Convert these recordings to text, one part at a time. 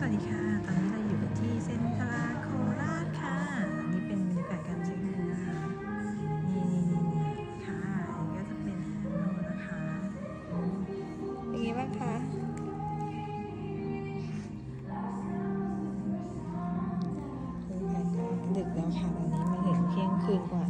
สวัสดีค่ะ ตอนนี้เราอยู่กันที่เซ็นทรัลโคราชค่ะ อันนี้เป็นบรรยากาศการใช้เงินนะคะ นี่นี่นี่นี่ค่ะอันนี้ก็จะเป็นแฮนโนนะคะเป็นไงบ้างคะคือกันก็ดึกแล้วค่ะตอนนี้มาถึงเที่ยงคืนกว่า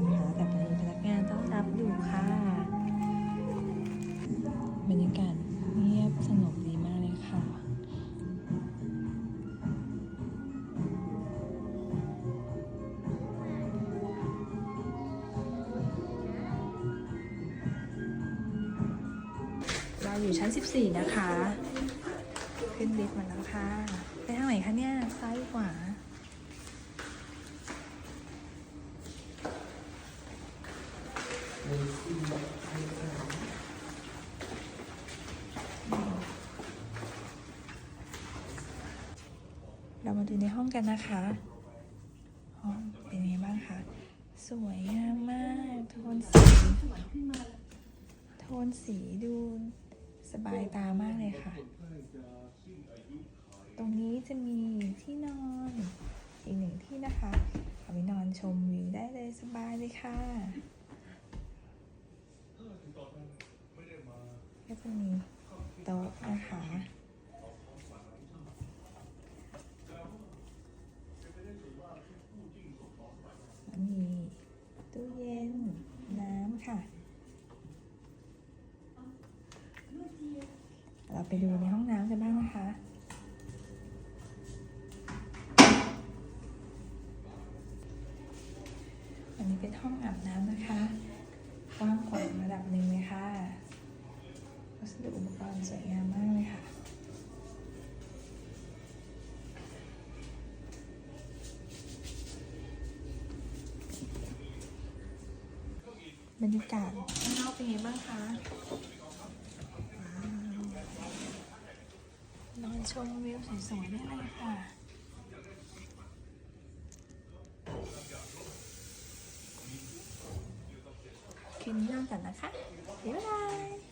อยู่ชั้น 14 นะคะ ขึ้นลิฟต์มาแล้วค่ะ ไปทางไหนคะเนี่ย ซ้ายขวาเรามาดูในห้องกันนะคะ ห้องเป็นยังไงบ้างคะ สวยงามมาก โทนสี โทนสีดู สบายตามากเลยค่ะ ตรงนี้จะมีที่นอนอีกหนึ่งที่นะคะเอาไปนอนชมวิวได้เลยสบายเลยค่ะก็จะมีโต๊ะนะคะแล้วมีตู้เย็นน้ำค่ะ เราไปดูในห้องน้ำกันบ้างนะคะอันนี้เป็นห้องอาบน้ำนะคะกว้างขวางระดับหนึ่งเลยค่ะวัสดุอุปกรณ์สวยงามมากเลยค่ะบรรยากาศข้างนอกเป็นยังไงบ้างคะว้าวนอน ชมวิวสวยๆได้เลยค่ะ คืนนี้นอนกันนะคะ บ๊ายบาย